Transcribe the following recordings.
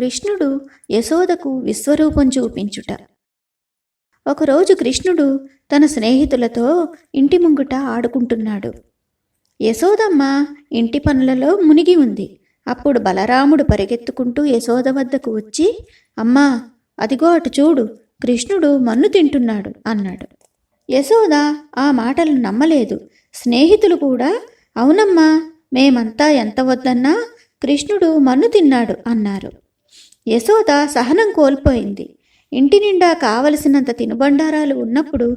కృష్ణుడు యశోదకు విశ్వరూపం చూపించుట. ఒకరోజు కృష్ణుడు తన స్నేహితులతో ఇంటి ముంగుట ఆడుకుంటున్నాడు. యశోదమ్మ ఇంటి పనులలో మునిగి ఉంది. అప్పుడు బలరాముడు పరిగెత్తుకుంటూ యశోద వద్దకు వచ్చి అమ్మా అదిగో అటు చూడు కృష్ణుడు మన్ను తింటున్నాడు అన్నాడు. యశోద ఆ మాటలు నమ్మలేదు. స్నేహితులు కూడా అవునమ్మా మేమంతా ఎంత వద్దన్నా కృష్ణుడు మన్ను తిన్నాడు అన్నారు. యశోద సహనం కోల్పోయింది. ఇంటి నిండా కావలసినంత తినుబండారాలు ఉన్నప్పుడు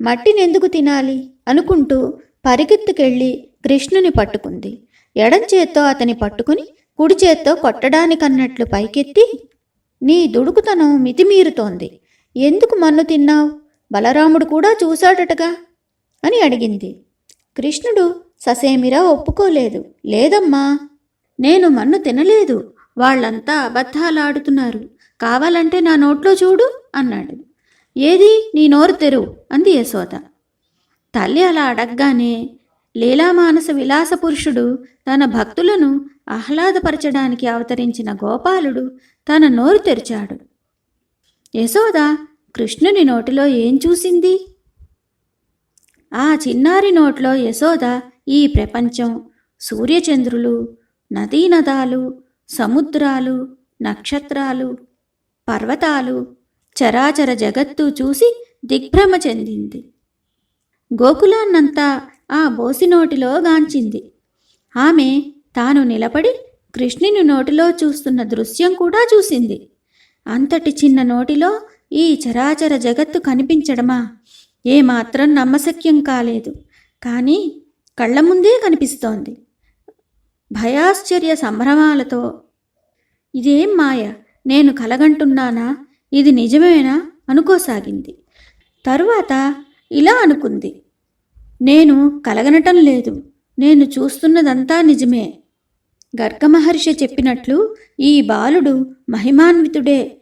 మట్టినెందుకు తినాలి అనుకుంటూ పరిగెత్తుకెళ్ళి కృష్ణుని పట్టుకుంది. ఎడం చేత్తో అతని పట్టుకుని కుడి చేత్తో కొట్టడానికన్నట్లు పైకెత్తి నీ దుడుకుతనం మితిమీరుతోంది. ఎందుకు మన్ను తిన్నావు? బలరాముడు కూడా చూశాడటగా? అని అడిగింది. కృష్ణుడు ససేమిరా ఒప్పుకోలేదు. లేదమ్మా నేను మన్ను తినలేదు. వాళ్ళంతా అబద్ధాలాడుతున్నారు. కావాలంటే నా నోట్లో చూడు అన్నాడు. ఏది? నీ నోరు తెరువు అంది యశోద. తల్లి అలా అడగగానే లీలామానస విలాస పురుషుడు తన భక్తులను ఆహ్లాదపరచడానికి అవతరించిన గోపాలుడు తన నోరు తెరిచాడు. యశోద కృష్ణుని నోటిలో ఏం చూసింది? ఆ చిన్నారి నోట్లో యశోద ఈ ప్రపంచం సూర్యచంద్రులు నదీనదాలు సముద్రాలు నక్షత్రాలు పర్వతాలు చరాచర జగత్తు చూసి దిగ్భ్రమ చెందింది. గోకులాన్నంతా ఆ బోసి నోటిలో గాంచింది. ఆమె తాను నిలబడి కృష్ణుని నోటిలో చూస్తున్న దృశ్యం కూడా చూసింది. అంతటి చిన్న నోటిలో ఈ చరాచర జగత్తు కనిపించడమా? ఏమాత్రం నమ్మశక్యం కాలేదు. కానీ కళ్ళ ముందే కనిపిస్తోంది. భయాశ్చర్య సంభ్రమాలతో ఇదేం మాయ? నేను కలగంటున్నానా? ఇది నిజమేనా? అనుకోసాగింది. తరువాత ఇలా అనుకుంది. నేను కలగనటం లేదు. నేను చూస్తున్నదంతా నిజమే. గర్గమహర్షి చెప్పినట్లు ఈ బాలుడు మహిమాన్వితుడే.